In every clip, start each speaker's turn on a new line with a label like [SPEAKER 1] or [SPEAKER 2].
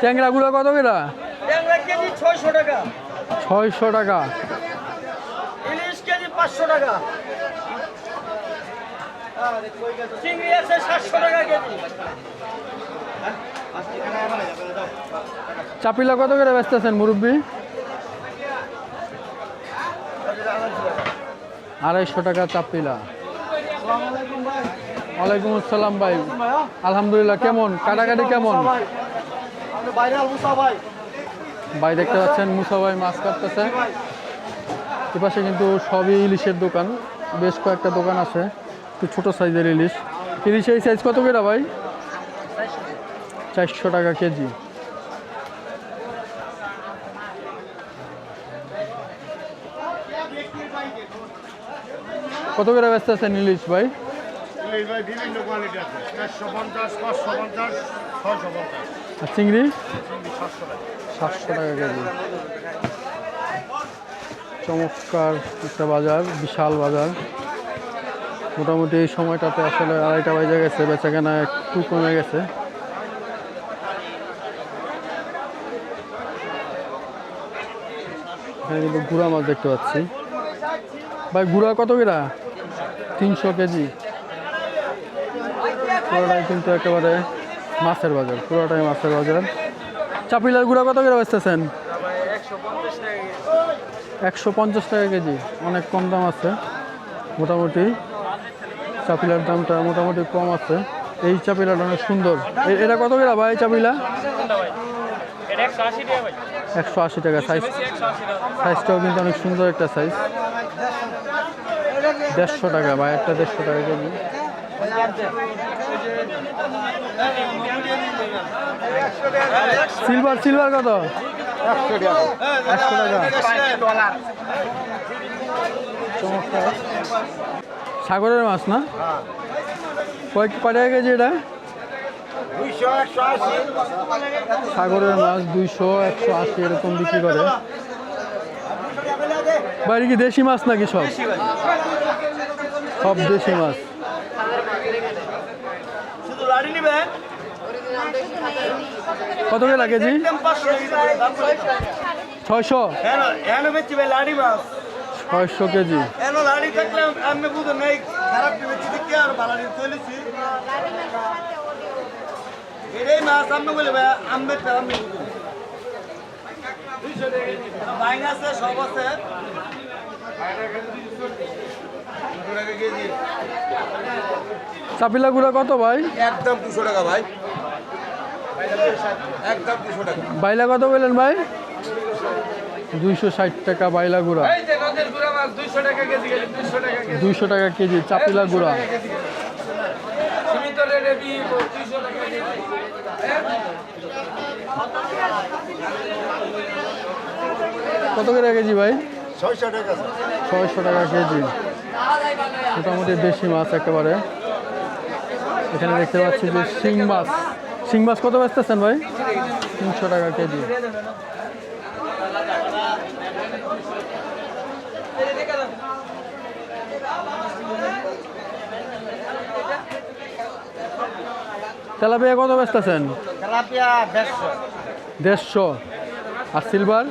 [SPEAKER 1] ট্যাংরাগুলো কত
[SPEAKER 2] কেজি ছয়শো টাকা।
[SPEAKER 1] ছয়শো টাকা।
[SPEAKER 2] ইলিশ কেজি পাঁচশো টাকা। চিংড়ি আছে সাতশো টাকা কেজি।
[SPEAKER 1] চাপিলা কত করে বেচতেছেন মুরব্বী? আড়াইশো টাকা চাপিলা। ওয়ালাইকুম আসসালাম ভাই। আলহামদুলিল্লাহ কেমন? কাটাকাটি কেমন?
[SPEAKER 2] ভাই।
[SPEAKER 1] ভাই দেখতে পাচ্ছেন মুসা ভাই মাছ কাটতেছে। এপাশে কিন্তু সবই ইলিশের দোকান। বেশ কয়েকটা দোকান আছে একটু ছোটো সাইজের ইলিশ। ইলিশ এই সাইজ কত করে ভাই? চারশো টাকা কেজি। কত করে ব্যস্ত আছেন ইলিশ ভাই?
[SPEAKER 3] ইলিশ ভাই বিভিন্ন কোয়ালিটি আছে। চারশো পঞ্চাশ পাঁচশো পঞ্চাশ ছয়শো পঞ্চাশ।
[SPEAKER 1] আর চিংড়ি?
[SPEAKER 3] সাতশো টাকা
[SPEAKER 1] কেজি। চমৎকার একটা বাজার, বিশাল বাজার। মোটামুটি এই সময়টাতে আসলে আড়াইটা বাজে গেছে, বেচাকেনা একটু কমে গেছে। এখানে কিন্তু গুড়া মাছ দেখতে পাচ্ছি। ভাই, গুড়া কত কিরা? তিনশো কেজি। কিন্তু একেবারে মাছের বাজার, পুরোটাই মাছের বাজার। চাপিলার গুঁড়া কত করে বেচতেছেন? একশো পঞ্চাশ টাকা কেজি, অনেক কম দাম আছে। মোটামুটি চাপিলার দামটা মোটামুটি কম আছে। এই চাপিলাটা অনেক সুন্দর। এটা কত করে ভাই চাপিলা? একশো আশি টাকা সাইজ সাইজটাও কিন্তু অনেক সুন্দর একটা সাইজ দেড়শো টাকা ভাই, একটা দেড়শো টাকা কেজি। সিলভার সিলভার কত? একশো টাকা। সাগরের মাছ না? কয় কয় টাকা কেজি এটা? সাগরের মাছ দুইশো, একশো আশি এরকম বিক্রি করে। বাইরে কি দেশি মাছ নাকি সব? সব দেশি মাছ
[SPEAKER 2] শুধু লাড়ি নিবেন
[SPEAKER 1] কত করে কেজি
[SPEAKER 2] একদম পাঁচশো টাকা দাম করে
[SPEAKER 1] ছয়শো
[SPEAKER 2] হ্যাঁ হ্যাঁ বেচছি ভাই লাড়ি মাছ
[SPEAKER 1] ছয়শো কেজি
[SPEAKER 2] এন লাড়ি থাকলে আমি বুঝো নাই খারাপ বেচছি দেখি আর ভালো চলেছি এটাই মাছ আমি বলে ভাই আমি আমি বাইং আছে সব আছে
[SPEAKER 1] চাপিলা গুঁড়া কত ভাই?
[SPEAKER 3] একদম দুশো টাকা ভাই।
[SPEAKER 1] বাইলা কত বললেন ভাই? দুইশো ষাট টাকা বাইলা গুঁড়া। দুইশো টাকা কেজি চাপিলা গুঁড়া। কত করে কেজি ভাই?
[SPEAKER 3] ছয়শো টাকা
[SPEAKER 1] ছয়শো টাকা কেজি। মোটামুটি দেশি মাছ একেবারে। এখানে দেখতে পাচ্ছি যে শিং মাছ। শিং মাছ কত বেচতেছেন ভাই? তিনশো টাকা কেজি। তেলাপিয়া কত বেচতেছেন?
[SPEAKER 2] দেড়শো।
[SPEAKER 1] আর সিলভার?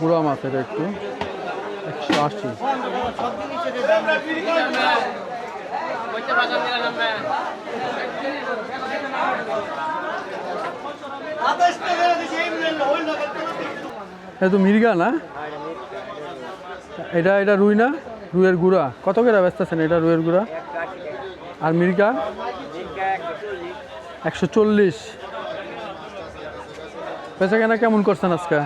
[SPEAKER 1] গুঁড়া মাছ এটা একটু। একশো আশি। এটা তো মির্গা না? এটা এটা রুই না? রুইয়ের গুড়া। কত করে বেচতেছেন এটা রুইয়ের গুড়া? আর মির্গা? একশো চল্লিশ। বেচা কেনা কেমন করছেন আজকে?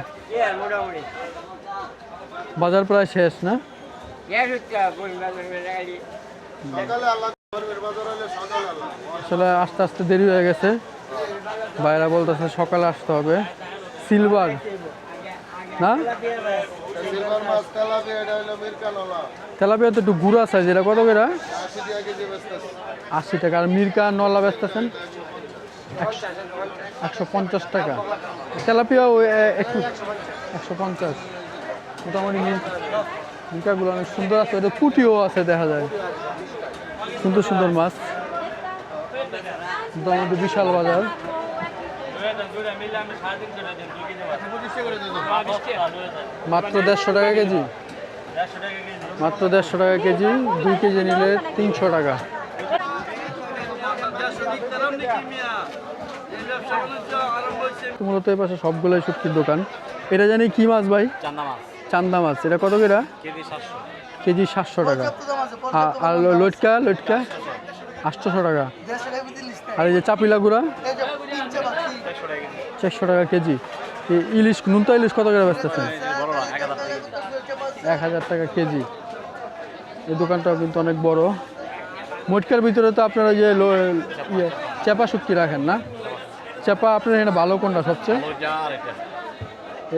[SPEAKER 1] বাজার প্রায় শেষ না? আসলে আস্তে আস্তে দেরি হয়ে গেছে। বাইরা বলতেছে সকালে আসতে হবে। সিলভার। না?
[SPEAKER 3] তেলাপিয়া
[SPEAKER 1] তো একটু গুঁড়া সাইজ এটা কত করে?
[SPEAKER 3] আশি টাকা
[SPEAKER 1] আর মির্কা নলা বেচতেছেন? একশো পঞ্চাশ টাকা। তেলাপিয়া একটু একশো পঞ্চাশ। মোটামুটি মির- অনেক সুন্দর আছে ওটা পুটিও আছে দেখা যায়। সুন্দর সুন্দর মাছ। মোটামুটি বিশাল বাজার। মাত্র দেড়শো টাকা কেজি। মাত্র দেড়শো টাকা কেজি, দুই কেজি নিলে তিনশো টাকা। মূলত এই পাশে সবগুলোই শুটকির দোকান। এটা জানি কি মাছ ভাই?
[SPEAKER 2] চান্দা মাছ।
[SPEAKER 1] চান্দা মাছ এটা কত করে?
[SPEAKER 2] কেজি সাতশো।
[SPEAKER 1] টাকা। আর লটকা লটকা? আটশোশো টাকা। আর এই যে চাপিলা গুড়া? চারশো টাকা কেজি। এই ইলিশ নুনতা ইলিশ কত করে বেচতেছেন?
[SPEAKER 2] এক হাজার
[SPEAKER 1] টাকা কেজি। এই দোকানটাও কিন্তু অনেক বড়। মোটকার ভিতরে তো আপনারা যে ইয়ে চেপা শুটকি রাখেন না? চেপা আপনার এখানে ভালো কোনটা সবচেয়ে?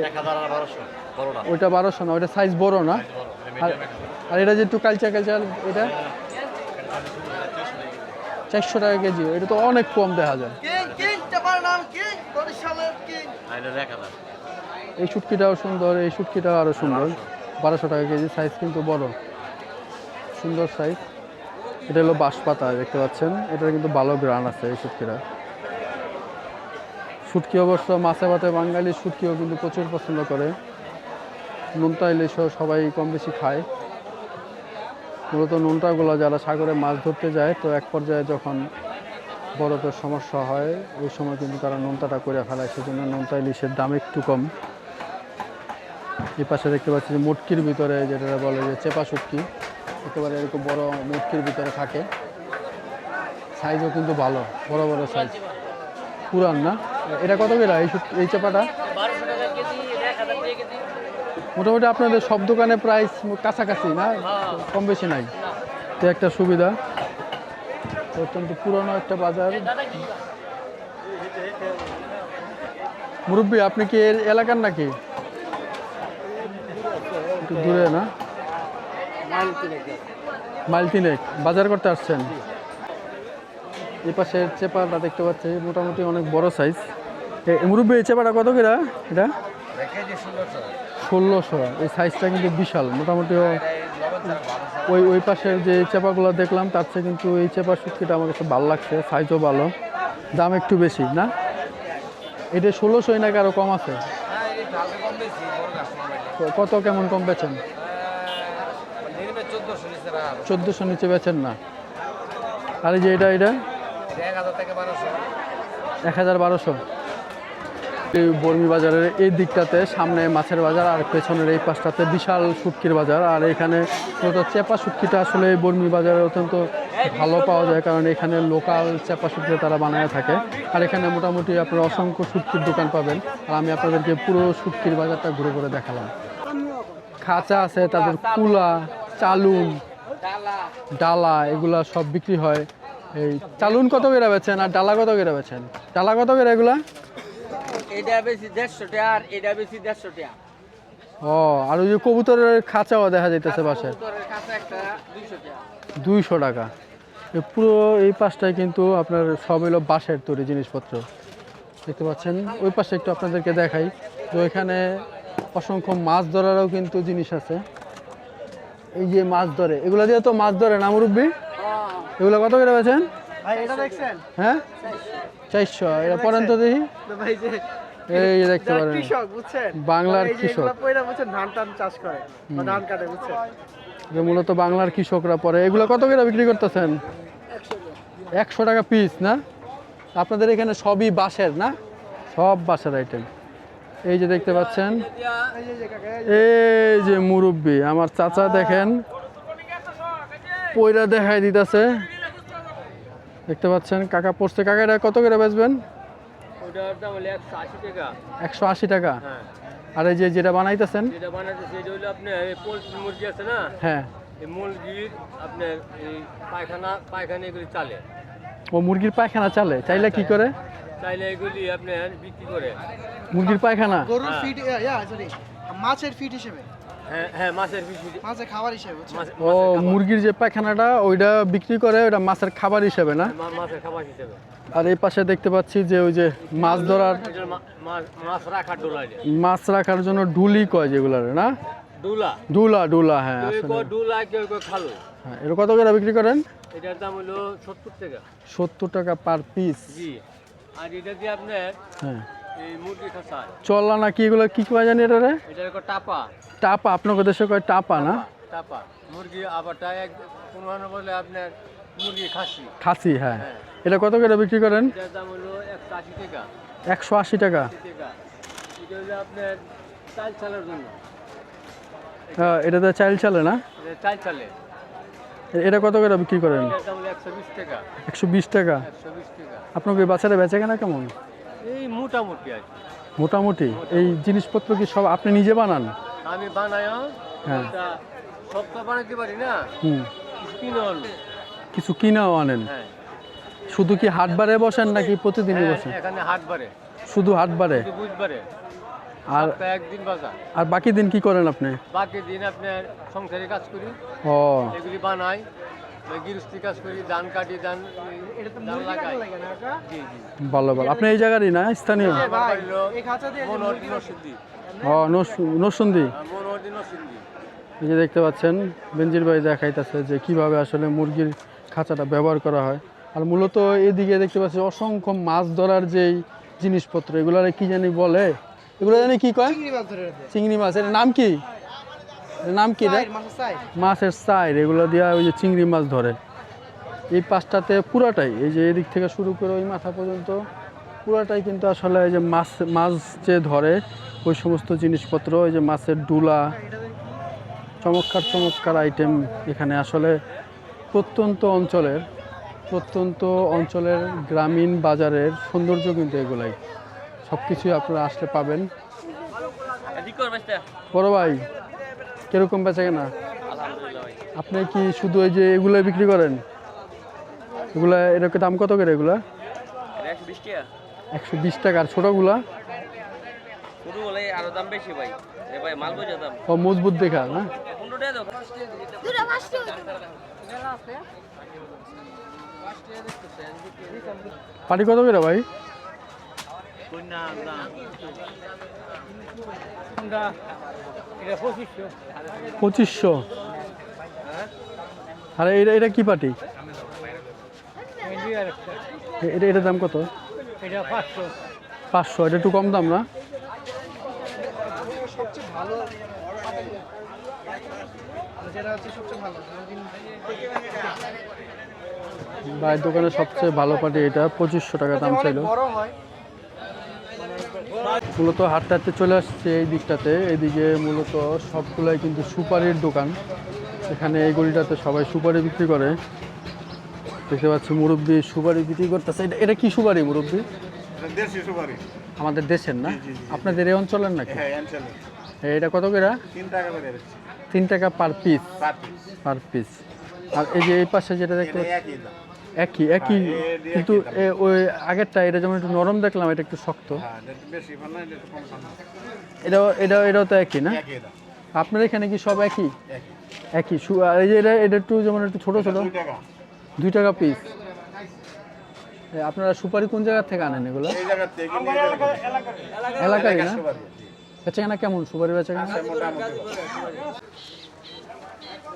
[SPEAKER 2] এক হাজার বারোশো।
[SPEAKER 1] ওইটা বারোশো না ওইটা সাইজ বড় না। আর আর এটা যে একটু কালচা কালচা এটা? চারশো টাকা কেজি এটা তো অনেক কম দেখা যায়। এই শুটকিটাও সুন্দর এই শুটকিটাও আরও সুন্দর। বারোশো। টাকা কেজি সাইজ কিন্তু বড়। সুন্দর সাইজ এটা হলো বাঁশপাতা দেখতে পাচ্ছেন? এটার কিন্তু ভালো গ্রান আছে এই শুটকিটা শুটকি অবশ্য মাছে ভাতে বাঙালি শুটকিও কিন্তু প্রচুর পছন্দ করে। নুনটা ইলিশও সবাই কম বেশি খায়। মূলত নুনটাগুলো যারা সাগরে মাছ ধরতে যায়, তো এক পর্যায়ে যখন বরফের সমস্যা হয়, ওই সময় কিন্তু তারা নোনতাটা করে ফেলায়, সেজন্য নোনতা ইলিশের দাম একটু কম। এই পাশে দেখতে পাচ্ছি যে মুটকির ভিতরে যেটা বলে যে চেপা শুটকি, একেবারে এরকম বড় মুটকির ভিতরে থাকে। সাইজও কিন্তু ভালো, বড় বড় সাইজ পুরান না? এটা কত করে? এই এই চেপাটা? মোটামুটি আপনাদের সব দোকানে প্রাইস কাছাকাছি, না? কম বেশি নাই। তো একটা সুবিধা। অত্যন্ত পুরনো একটা বাজার। মুরব্বী, আপনি কি এর এলাকার নাকি? একটু দূরে, না? মাইল তিনেক বাজার করতে আসছেন? এই পাশের চেপাটা দেখতে পাচ্ছি, মোটামুটি অনেক বড় সাইজ মুরব্বী, এই চেপাটা কত করে এটা?
[SPEAKER 2] ষোলোশো।
[SPEAKER 1] এই সাইজটা কিন্তু বিশাল, মোটামুটি ওই ওই পাশের যে চেপাগুলো দেখলাম, তার চেয়ে কিন্তু এই চেপা শুটকিটা আমার কাছে ভালো লাগছে সাইজও ভালো। দাম একটু বেশি, না? এটা ষোলোশোই নাকি আরও কম আছে? কত কেমন কম বেচেন?
[SPEAKER 2] চোদ্দোশো নিচে
[SPEAKER 1] বেচেন না। আর এই যে এটা এটা?
[SPEAKER 2] এক হাজার বারোশো
[SPEAKER 1] এক হাজার বারোশো এই বর্মি বাজারের এই দিকটাতে, সামনে মাছের বাজার আর পেছনের এই পাশটাতে বিশাল শুটকির বাজার। আর এখানে চেপা শুটকিটা আসলে এই বর্মি বাজারে অত্যন্ত ভালো পাওয়া যায়, কারণ এখানে লোকাল চেপা শুটকি তারা বানায় থাকে। আর এখানে মোটামুটি আপনারা অসংখ্য শুটকির দোকান পাবেন। আর আমি আপনাদেরকে পুরো শুটকির বাজারটা ঘুরে ঘুরে দেখালাম। খাঁচা আছে, তাদের কুলা, চালুন, ডালা, এগুলা সব বিক্রি হয়। এই চালুন কত করে বেছেন আর ডালা কত করে বেছেন ডালা কত করে এগুলা?
[SPEAKER 4] এটা বেশি দেড়শো টাকা আর এটা বেশি দেড়শো টাকা।
[SPEAKER 1] ও আর ওই যে কবুতরের খাঁচাও দেখা যাইতেছে পাশে।
[SPEAKER 4] দুইশো টাকা।
[SPEAKER 1] পুরো এই পাশটায় কিন্তু আপনার সব হলো বাঁশের তৈরি জিনিসপত্র। দেখতে পাচ্ছেন? ওই পাশে একটু আপনাদেরকে দেখাই তো এখানে অসংখ্য মাছ ধরারও কিন্তু জিনিস আছে। এই যে মাছ ধরে এগুলো দিয়ে তো মাছ ধরে না মুরব্বী? এগুলো কত করে বেছেন হ্যাঁ? চারশো। এটা পড়েন তো দেখি।
[SPEAKER 4] তো ভাই যে
[SPEAKER 1] এই দেখতে পারেন।
[SPEAKER 4] কৃষক বুঝছেন?
[SPEAKER 1] বাংলার
[SPEAKER 4] যে
[SPEAKER 1] কৃষক।
[SPEAKER 4] এগুলা বুঝছেন ধান টান চাষ করে বা ধান কাটে বুঝছেন?
[SPEAKER 1] এটা মূলত বাংলার কৃষকরা পরে। এগুলো কত করে বিক্রি করতেছেন? একশো টাকা পিস না? আপনাদের এখানে সবই বাঁশের না? সব বাঁশের আইটেম এই যে দেখতে পাচ্ছেন।
[SPEAKER 4] এই যে যে
[SPEAKER 1] যে। মুরব্বি। আমার চাচা দেখেন। পয়রা দেখাই দিতেছে। দেখতে পাচ্ছেন কাকা পড়ছে কাকা এটা কত করে বেচবেন?
[SPEAKER 5] ওটার দাম হলো একশো আশি টাকা।
[SPEAKER 1] একশো আশি টাকা?
[SPEAKER 5] হ্যাঁ।
[SPEAKER 1] আর এই যে যেটা বানাইতেছেন?
[SPEAKER 5] যেটা বানাতে সেটা হলো আপনার এই পোলট্রি মুরগি আছে না?
[SPEAKER 1] হ্যাঁ।
[SPEAKER 5] এই মুরগির আপনার এই পায়খানা পায়খানা এগুলি চালে।
[SPEAKER 1] ও মুরগির পায়খানা চালে? চাইলে কি করে?
[SPEAKER 5] চাইলে এগুলি আপনার বিক্রি করে।
[SPEAKER 1] মুরগির পায়খানা?
[SPEAKER 4] গরুর ফিট ইয়া সরি মাছের ফিট হিসেবে।
[SPEAKER 5] হ্যাঁ হ্যাঁ মাছের বিক্রি
[SPEAKER 4] মাছের খাবার হিসেবে বুঝছেন?
[SPEAKER 5] মাছ-
[SPEAKER 1] ও মুরগির যে পায়খানাটা ওইটা বিক্রি করে ওটা মাছের খাবার হিসেবে না?
[SPEAKER 5] মা- মাছের খাবার হিসেবে।
[SPEAKER 1] আর এই পাশে দেখতে পাচ্ছি যে ওই যে মাছ ধরার
[SPEAKER 5] মাছ রাখার এটা।
[SPEAKER 1] জন্য ডুলি কয় যেগুলার না?
[SPEAKER 5] ডুলা।
[SPEAKER 1] ডুলা ডুলা হ্যাঁ হ্যাঁ এটা কত করে বিক্রি করেন?
[SPEAKER 5] এটার দাম হলো সত্তর টাকা।
[SPEAKER 1] সত্তর টাকা পার পিস।
[SPEAKER 5] আর এটা দিয়ে আপনার
[SPEAKER 1] হ্যাঁ। চল্লা না কি এগুলো কি কয় জানি এটা রে
[SPEAKER 5] কয় টাপা।
[SPEAKER 1] টাপা আপনার দেশে কয় টাপা না?
[SPEAKER 5] টাপা মুরগি আবারটা এক কোনো বলে আপনার মুরগি খাসি।
[SPEAKER 1] খাসি হ্যাঁ।
[SPEAKER 5] হ্যাঁ।
[SPEAKER 1] এটা কত করে বিক্রি করেন?
[SPEAKER 5] দাম হলো একশো আশি টাকা।
[SPEAKER 1] একশো আশি টাকা।
[SPEAKER 5] এটা হলো আপনার চাল চালের জন্য।
[SPEAKER 1] হ্যাঁ, এটাতে চাইল চালে না?
[SPEAKER 5] এটা চাল চালে
[SPEAKER 1] এটা কত করে বিক্রি করেন?
[SPEAKER 5] এটার দাম হলো একশো বিশ টাকা।
[SPEAKER 1] আপনাকে ওই বাচ্চারা বেচে কেনা কেমন?
[SPEAKER 5] এই মোটামুটি
[SPEAKER 1] মোটামুটি। এই জিনিসপত্র কি সব আপনি নিজে বানান?
[SPEAKER 5] আমি বানাই
[SPEAKER 1] হ্যাঁ।
[SPEAKER 5] পারি না?
[SPEAKER 1] হুম।
[SPEAKER 5] কিছু কিনে
[SPEAKER 1] কিনাও আনেন।
[SPEAKER 5] হ্যাঁ।
[SPEAKER 1] শুধু কি হাট বারে বসেন নাকি প্রতিদিনই
[SPEAKER 5] হ্যাঁ,
[SPEAKER 1] বসেন?
[SPEAKER 5] এখানে হাট বারে।
[SPEAKER 1] শুধু হাট বারে?
[SPEAKER 5] শুধু বুধবারে
[SPEAKER 1] আর
[SPEAKER 5] একদিন বাজার।
[SPEAKER 1] আর বাকি দিন কি করেন আপনি?
[SPEAKER 5] বাকি দিন আপনার সংসারে কাজ করি।
[SPEAKER 1] ও।
[SPEAKER 5] এগুলি বানাই গৃহস্থী কাজ করি ধান কাটি ধান
[SPEAKER 1] ভালো ভালো। আপনি এই জায়গারই না? স্থানীয়? ও নস- নরসিংদী এই যে দেখতে পাচ্ছেন বেঞ্জির ভাই দেখাইতেছে যে কীভাবে আসলে মুরগির খাঁচাটা ব্যবহার করা হয়। আর মূলত এদিকে দেখতে পাচ্ছি অসংখ্য মাছ ধরার যেই জিনিসপত্র এগুলার কি জানি বলে? এগুলো জানি কি কয়? চিংড়ি মাছ এর নাম কি? নাম কি রে? মাছের সাইড এগুলো দিয়ে ওই যে চিংড়ি মাছ ধরে। এই পাঁচটাতে পুরাটাই এই যে এদিক থেকে শুরু করে ওই মাথা পর্যন্ত পুরাটাই কিন্তু আসলে এই যে মাছ মাছ যে ধরে ওই সমস্ত জিনিসপত্র ওই যে মাছের ডুলা চমৎকার চমৎকার আইটেম এখানে। আসলে প্রত্যন্ত অঞ্চলের প্রত্যন্ত অঞ্চলের গ্রামীণ বাজারের সৌন্দর্য কিন্তু এগুলাই। সব কিছুই আপনারা আসলে পাবেন। বড় ভাই কীরকম বেচা কেনা? আপনি কি শুধু ওই যে এগুলো বিক্রি করেন? এগুলা এরকম দাম কত করে এগুলা?
[SPEAKER 4] একশো বিশ টাকা
[SPEAKER 1] আর ছোটোগুলা?
[SPEAKER 4] শুরু হলে আরও দাম বেশি ভাই। এ ভাই মাল বোঝা দাম?
[SPEAKER 1] ও মজবুত দেখা না?
[SPEAKER 4] পনেরো টাকা দাও।
[SPEAKER 1] পাটি কত করে ভাই? পঁচিশশো। আর এটা এটা কি পাটি? এটা এটার দাম কত? পাঁচশো। পাঁচশো এটা একটু কম দাম না? ভাইয়ের দোকানে সবচেয়ে ভালো পাটি এটা পঁচিশশো টাকা দাম ছিল মূলত হাঁটতে হাঁটতে চলে আসছে এই দিকটাতে এদিকে মূলত সবগুলাই কিন্তু সুপারির দোকান। এখানে এই গলিটাতে সবাই সুপারি বিক্রি করে। দেখতে পাচ্ছি মুরব্বী সুপারি বিক্রি করতেছে। এটা এটা কি সুপারি মুরব্বী?
[SPEAKER 3] দেশি সুপারি।
[SPEAKER 1] আমাদের দেশের না? আপনাদের এই অঞ্চলের নাকি?
[SPEAKER 3] হ্যাঁ
[SPEAKER 1] এটা কত করে?
[SPEAKER 3] তিন টাকা
[SPEAKER 1] পার পিস পার পিস আর এই যে এই পাশে যেটা দেখতে
[SPEAKER 3] একই
[SPEAKER 1] একই
[SPEAKER 3] হ্যাঁ,
[SPEAKER 1] কিন্তু এ- ওই আগেরটা এটা যেমন একটু নরম দেখলাম এটা একটু শক্ত।
[SPEAKER 3] হ্যাঁ এটা একটু বেশি ভালো এটা একটু কম ভালো
[SPEAKER 1] এটাও এটাও তো একই না? আপনার এখানে কি সব একই?
[SPEAKER 3] একই।
[SPEAKER 1] এই যে এটা এটা একটু যেমন একটু ছোট ছোট।
[SPEAKER 3] দুই টাকা।
[SPEAKER 1] পিস আপনারা সুপারি কোন জায়গা থেকে আনেন এগুলো?
[SPEAKER 3] জায়গার
[SPEAKER 1] এলাকায় না?
[SPEAKER 3] সুপারি
[SPEAKER 1] বেচা কেনা কেমন সুপারি বেচা কেনা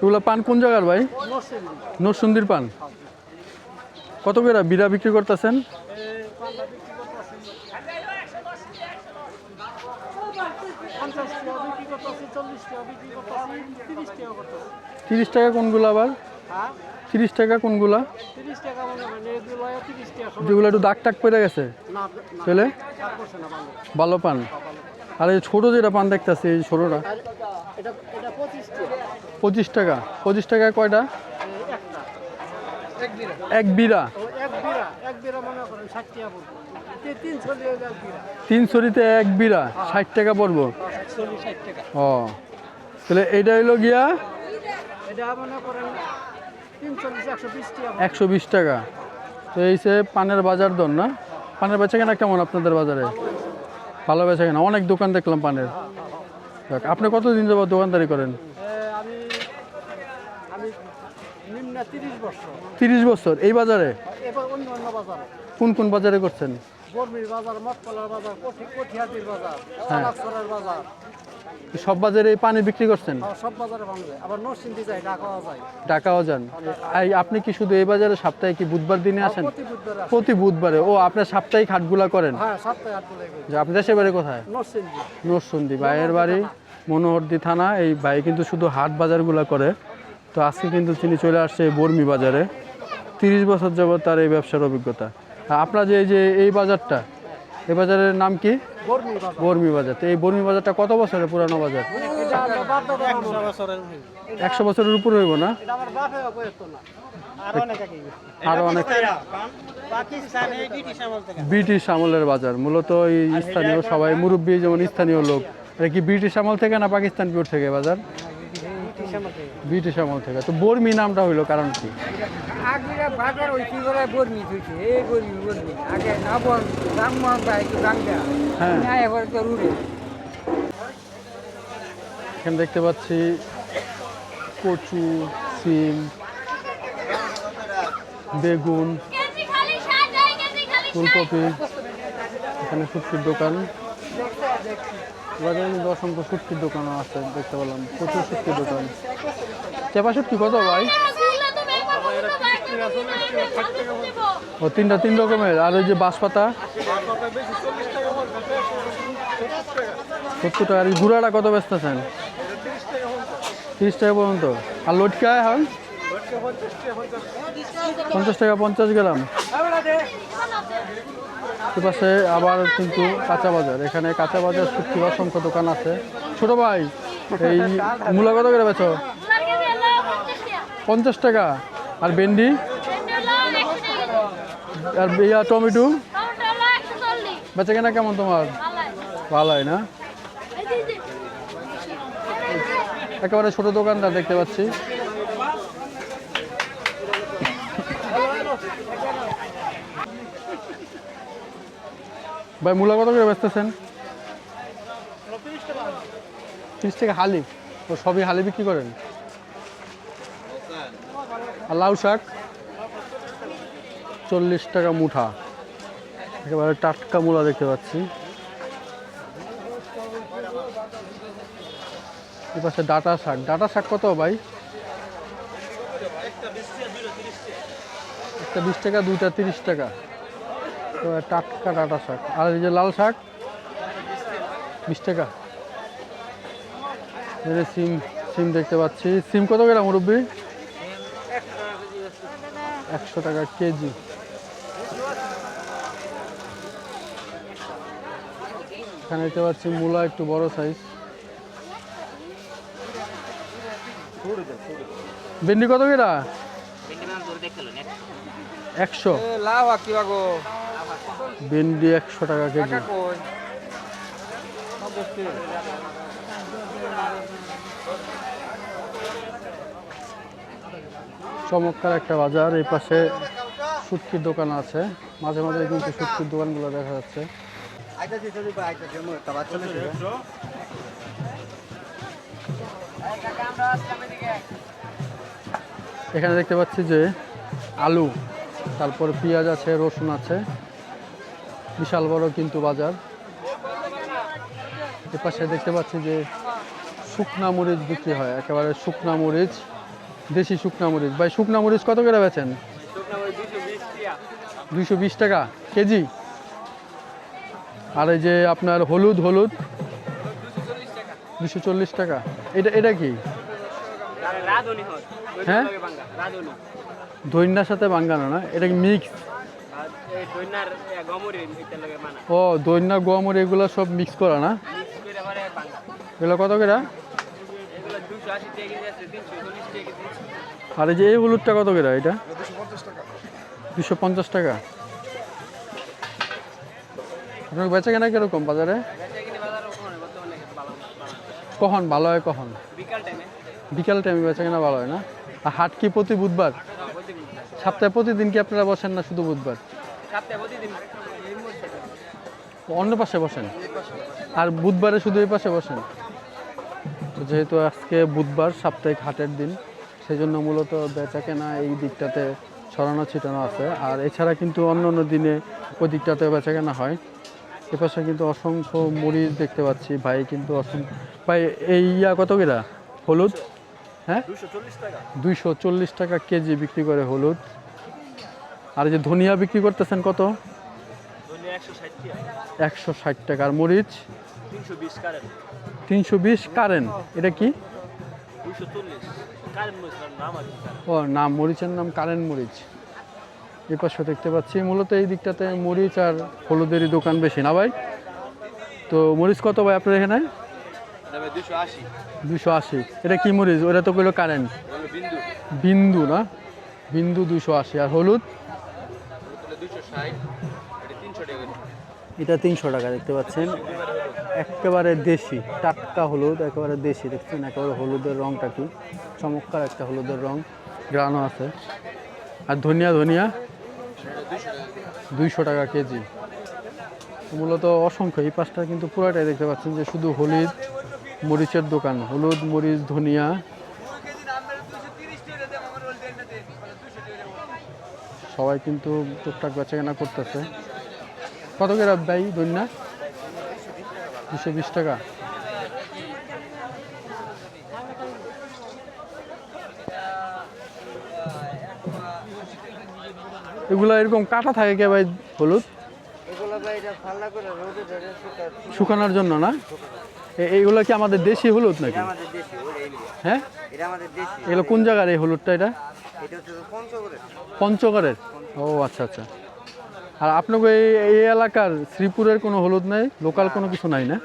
[SPEAKER 1] এগুলো পান কোন জায়গার ভাই? নরসুন্দির পান। কত করে বিড়া বিক্রি করতেছেন? তিরিশ টাকা কোনগুলো আবার? তিরিশ টাকা কোনগুলা? যেগুলো একটু দাগ টাগ পড়ে গেছে। চলে ভালো পান। আর এই ছোটো যেটা পান দেখতেছি এই ছোটোটা। পঁচিশ টাকা। পঁচিশ টাকা কয়টা? এক বিড়া তিন ছড়িতে এক বিড়া ষাট টাকা পড়ব। ও। তাহলে এইটা হইল গিয়া? একশো বিশ টাকা তো এই সে পানের বাজার দর না? পানের বেচা কেনা কেমন আপনাদের বাজারে? ভালো বেচা কেনা অনেক দোকান দেখলাম পানের। আপনি কতদিন যাবত দোকানদারি করেন?
[SPEAKER 2] তিরিশ বছর।
[SPEAKER 1] এই বাজারে? কোন কোন বাজারে করছেন?
[SPEAKER 2] বাজার বাজার বাজার। বাজার।
[SPEAKER 1] সব বাজারে পানি বিক্রি করছেন?
[SPEAKER 2] সব বাজারে পাওয়া যায় আবার নরসিংদী যায় ঢাকাও যায়।
[SPEAKER 1] ঢাকাও যান। এই আপনি কি শুধু এই বাজারে সপ্তাহে কি বুধবার দিনে আসেন?
[SPEAKER 2] প্রতি বুধবার
[SPEAKER 1] ও আপনার সাপ্তাহিক হাটগুলা করেন?
[SPEAKER 2] হ্যাঁ
[SPEAKER 1] আপনি দেশের বাড়ি কোথায়?
[SPEAKER 2] নরসিংদী।
[SPEAKER 1] নরসুন্দি ভাইয়ের বাড়ি মনোহরদি থানা। এই ভাই কিন্তু শুধু হাট বাজারগুলো করে। তো আজকে কিন্তু তিনি চলে আসছে বর্মি বাজারে। তিরিশ বছর যাবত তার এই ব্যবসার অভিজ্ঞতা। আপনার যে এই যে এই বাজারটা এই বাজারের নাম কি?
[SPEAKER 2] বর্মি বাজার।
[SPEAKER 1] তো এই বর্মি বাজারটা কত বছরের পুরানো বাজার?
[SPEAKER 2] একশো বছরের
[SPEAKER 1] বছরের হইব না?
[SPEAKER 2] এটা আমার বাপে বয়স না। আর অনেক
[SPEAKER 1] আরও অনেক
[SPEAKER 2] ব্রিটিশ
[SPEAKER 1] ব্রিটিশ আমলের বাজার। মূলত এই স্থানীয় সবাই মুরব্বী যেমন স্থানীয় লোক। এটা কি ব্রিটিশ আমল থেকে না পাকিস্তান পিওর থেকে বাজার?
[SPEAKER 2] ব্রিটিশ আমল থেকে।
[SPEAKER 1] তো বর্মি নামটা হইল কারণ কি?
[SPEAKER 2] আগে বাজার ওই কি করে বর্মি থইছে এই বর্মি বর্মি। আগে আবার রামমোহন ভাই একটু গাঙ্গা।
[SPEAKER 1] হ্যাঁ।
[SPEAKER 2] এবার তো রুড়ে।
[SPEAKER 1] এখানে দেখতে পাচ্ছি কচু সিম বেগুন ফুলকপি। এখানে শুটকির দোকান। বাজারে কিন্তু অসংখ্য শুটকির দোকানও আছে, দেখতে পেলাম। প্রচুর শুটকির দোকান। চেপা শুটকি কত ভাই? ও, তিনটা তিন রকমের। আর ওই যে বাঁশপাতা? সত্তর টাকা। আর গুঁড়াটা কত ব্যস্ত আছেন তিরিশ টাকা পর্যন্ত। আর লটকা এখন? পঞ্চাশ টাকা পঞ্চাশ গ্রাম। পাশে আবার কিন্তু কাঁচা বাজার। এখানে কাঁচা বাজার শুটকির অসংখ্য দোকান আছে। ছোট ভাই, এই মূলা কত করে বেছো
[SPEAKER 6] পঞ্চাশ টাকা।
[SPEAKER 1] আর ভেন্ডি? আর ইয়া টমেটো? বেচা কেনা কেমন তোমার?
[SPEAKER 6] ভালাই
[SPEAKER 1] না। একেবারে ছোট দোকানটা দেখতে পাচ্ছি। ভাই, মূলা কত করে বেচতেছেন? তিরিশ টাকা হালি। ও, সবই হালি বিক্রি করেন? আর লাউ শাক? চল্লিশ টাকা মুঠা। একেবারে টাটকা মূলা দেখতে পাচ্ছি। পাশে ডাটা শাক। ডাটা শাক কত ভাই? একটা বিশ টাকা, দুইটা তিরিশ টাকা। টাটকা টাটা শাক। আর এই যে লাল শাক বিশ টাকা। এই যে সিম সিম দেখতে পাচ্ছি। সিম কত গ্রাম মুরব্বী? একশো টাকা কেজি। এখানে দেখতে পাচ্ছি মূলা একটু বড় সাইজ ভেন্ডি কত কেটা একশো।
[SPEAKER 2] লাভ কি বাগো।
[SPEAKER 1] ভেন্ডি একশো টাকা কেজি। চমৎকার একটা বাজার এই পাশে শুটকির দোকান আছে। মাঝে মাঝে কিন্তু শুটকির দোকানগুলো দেখা যাচ্ছে। এখানে দেখতে পাচ্ছি যে আলু তারপর পেঁয়াজ আছে রসুন আছে। বিশাল বড় কিন্তু বাজার। এ পাশে দেখতে পাচ্ছি যে শুকনা মরিচ বিক্রি হয় একেবারে শুকনা মরিচ দেশি শুকনা মরিচ। ভাই শুকনা মরিচ কত করে বেচেন? দুইশো বিশ টাকা। কেজি? আর এই যে আপনার হলুদ হলুদ? দুশো চল্লিশ টাকা। এটা এটা কি?
[SPEAKER 4] হ্যাঁ। রাধুনি।
[SPEAKER 1] দৈন্যার সাথে বাঙ্গানো না এটা কি মিক্স?
[SPEAKER 4] গমরি
[SPEAKER 1] ও দৈন্যা গোয়ামর এগুলো সব মিক্স করা না?
[SPEAKER 4] মিক্স করে পরে বাঙ্গা
[SPEAKER 1] এগুলো কত
[SPEAKER 4] কেজি
[SPEAKER 1] আর এই যে এই হলুদটা কত করে এটা? দুশো পঞ্চাশ টাকা। আপনার বেচা কেনা কীরকম বাজারে। কখন ভালো হয় কখন?
[SPEAKER 4] বিকাল টাইমে
[SPEAKER 1] বিকাল বেচা কেনা ভালো হয় না? আর হাট কি প্রতি বুধবার? সপ্তাহে প্রতিদিন কি আপনারা বসেন না শুধু বুধবার? অন্য পাশে বসেন। আর বুধবারে শুধু এই পাশে বসেন। তো যেহেতু আজকে বুধবার সাপ্তাহিক হাটের দিন সেই জন্য মূলত বেচা কেনা এই দিকটাতে ছড়ানো ছিটানো আছে। আর এছাড়া কিন্তু অন্য অন্য দিনে ওই দিকটাতে বেচা কেনা হয়। এ পাশে কিন্তু অসংখ্য মরিচ দেখতে পাচ্ছি। ভাই কিন্তু অসংখ্য ভাই এই ইয়া কত কিরা? হলুদ? হ্যাঁ? দুইশো চল্লিশ টাকা কেজি বিক্রি করে হলুদ। আর এই যে ধনিয়া বিক্রি করতেছেন কত? একশো ষাট টাকা। আর মরিচ? তিনশো বিশ কারেন্ট। এটা কি? ও নাম মরিচের নাম কারেন্ট মরিচ। এই পাশে দেখতে পাচ্ছি মূলত এই দিকটাতে মরিচ আর হলুদেরই দোকান বেশি না ভাই? তো মরিচ কত ভাই আপনার এখানে? দুশো আশি। এটা কি মরিচ? ওটা তো কইলো কারেন্ট। বিন্দু। না? বিন্দু দুশো আশি। আর হলুদ? এটা তিনশো টাকা দেখতে পাচ্ছেন। একেবারে দেশি, টাটকা হলুদ, একেবারে দেশি, দেখছেন? একেবারে হলুদের রংটা কি? চমৎকার একটা হলুদের রং, গ্রানও আছে। আর ধনিয়া ধনিয়া? দুইশো টাকা কেজি। মূলত অসংখ্য, এই পাশটা কিন্তু পুরাটাই দেখতে পাচ্ছেন যে শুধু হলুদ মরিচের দোকান। হলুদ, মরিচ, ধনিয়া সবাই কিন্তু টুকটাক বেচাকেনা করতেছে। কত করে ভাই দৈন্যা দুশো বিশ টাকা। এগুলো এরকম কাটা থাকে কে ভাই হলুদ? শুকানোর জন্য না? এইগুলো কি আমাদের দেশি হলুদ নাকি? হ্যাঁ? এগুলো কোন জায়গার এই হলুদটা এটা?
[SPEAKER 2] পঞ্চগড়ের।
[SPEAKER 1] ও আচ্ছা আচ্ছা। আর আপনাকে এই এই এলাকার শ্রীপুরের কোনো হলুদ নাই? লোকাল কোনো কিছু নাই না?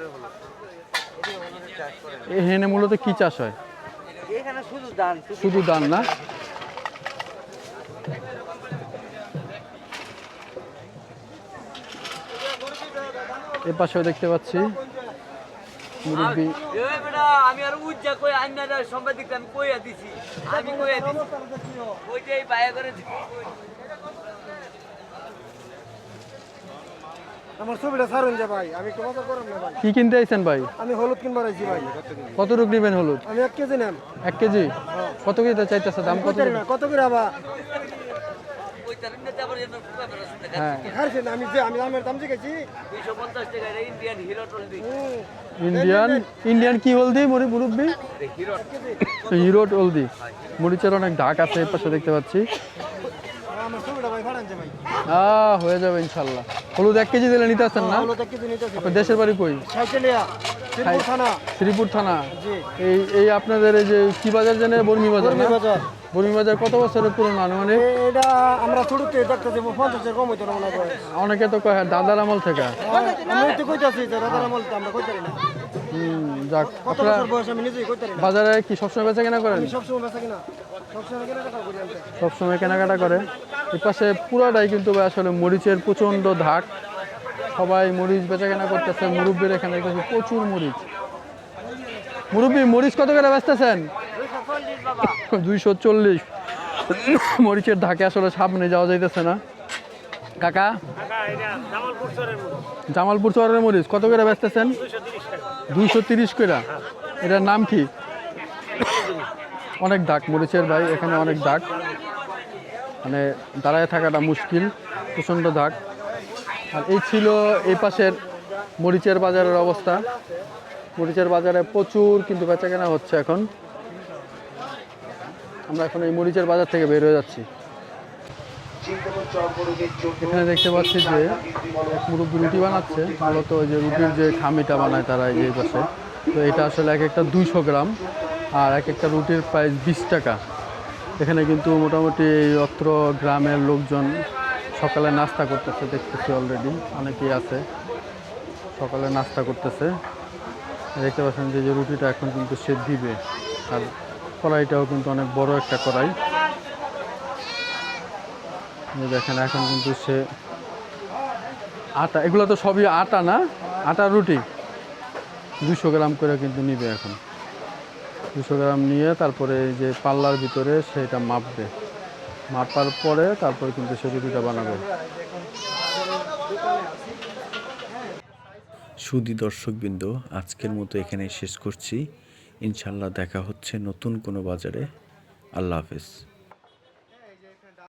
[SPEAKER 1] এখানে মূলত কি চাষ হয়?
[SPEAKER 2] শুধু ধান
[SPEAKER 1] না? এ পাশেও দেখতে পাচ্ছি। মুরব্বী
[SPEAKER 4] আমি আর উজ্জা কই আইনারা সাংবাদিক আমি কইয়া দিছি। আমি দিছি ওইটাই বায়া করে
[SPEAKER 7] আমার ছবিটা ছাড়ুন যে ভাই আমি একটু মজা করেন না ভাই।
[SPEAKER 1] কি কিনতে আইছেন ভাই?
[SPEAKER 7] আমি হলুদ কিনবার আইছি ভাই।
[SPEAKER 1] কত রূপ নেবেন হলুদ?
[SPEAKER 7] আমি এক কেজি
[SPEAKER 1] এক কেজি? কত কেজি চাইতেছে? দাম কত
[SPEAKER 7] কত করে আবার?
[SPEAKER 4] ইন্ডিয়ান
[SPEAKER 1] ইন্ডিয়ান কি হলদি মুড়ি মুরব্বি? হিরো হলদি মরিচের অনেক ঢাক আছে এর পাশে দেখতে পাচ্ছি।
[SPEAKER 7] আমার ছবিটা ভাই ভাড়ান যে ভাই।
[SPEAKER 1] আহ হয়ে যাবে ইনশাল্লাহ। হলুদ এক কেজি দিলে নিতে আসছেন না? দেশের বাড়ি কই?
[SPEAKER 7] থানা।
[SPEAKER 1] শ্রীপুর থানা। এই এই আপনাদের এই যে কি বাজার জানে? বর্মি বাজার।
[SPEAKER 7] বাজার
[SPEAKER 1] কত বছরের পুরনো আনুমানিক?
[SPEAKER 7] এটা আমরা ছোটতে দেখতেছি পঞ্চাশের কম হইতো মনে করে
[SPEAKER 1] অনেকে তো কয় হ্যাঁ, দাদার আমল থেকে।
[SPEAKER 7] আমি তো কইতাছি রাধার আমল তো আমরা কইতারি না।
[SPEAKER 1] যাক আপনারা বাজারে কি সবসময় বেচা কেনা করেন?
[SPEAKER 7] সবসময়
[SPEAKER 1] কেনাকাটা করে এই পাশে পুরাটাই কিন্তু আসলে মরিচের প্রচণ্ড ধাক। সবাই মরিচ বেচা কেনা করতেছে মুরব্বীর এখানে প্রচুর মরিচ। মুরব্বী মরিচ কত করে বেচতেছেন? দুইশো চল্লিশ। মরিচের ধাকে আসলে সামনে যাওয়া যাইতেছে না। কাকা? জামালপুর চরের মরিচ। কত করে বেচতেছেন? দুইশো তিরিশ করে এটার নাম কি? অনেক দাগ মরিচের ভাই এখানে অনেক দাগ। মানে দাঁড়ায় থাকাটা মুশকিল প্রচণ্ড দাগ। আর এই ছিল এই পাশের মরিচের বাজারের অবস্থা। মরিচের বাজারে প্রচুর কিন্তু বেচা কেনা হচ্ছে এখন। আমরা এখন এই মরিচের বাজার থেকে বের হয়ে যাচ্ছি। এখানে দেখতে পাচ্ছি যে এক মুরব্বী রুটি বানাচ্ছে, মূলত যে রুটির যে খামিটা বানায় তারা এই পাশে। তো এটা আসলে এক একটা দুইশো গ্রাম, আর এক একটা রুটির প্রাইস বিশ টাকা। এখানে কিন্তু মোটামুটি অত্র গ্রামের লোকজন সকালে নাস্তা করতেছে, দেখতেছি অলরেডি অনেকেই আছে। সকালে নাস্তা করতেছে। দেখতে পাচ্ছেন যে রুটিটা এখন কিন্তু সে দিবে। আর কড়াইটাও কিন্তু অনেক বড় একটা কড়াই। দেখেন, এখন কিন্তু সে আটা, এগুলো তো সবই আটা না? আটা রুটি। দুশো গ্রাম করে কিন্তু নিবে এখন। দুশো গ্রাম নিয়ে তারপরে এই যে পাল্লার ভিতরে সেটা মাপবে। মাপার পরে তারপরে কিন্তু সে রুটিটা বানাবে।
[SPEAKER 8] সুদী দর্শকবৃন্দ, আজকের মতো এখানে শেষ করছি। ইনশাল্লাহ দেখা হচ্ছে নতুন কোনো বাজারে। আল্লাহ হাফেজ।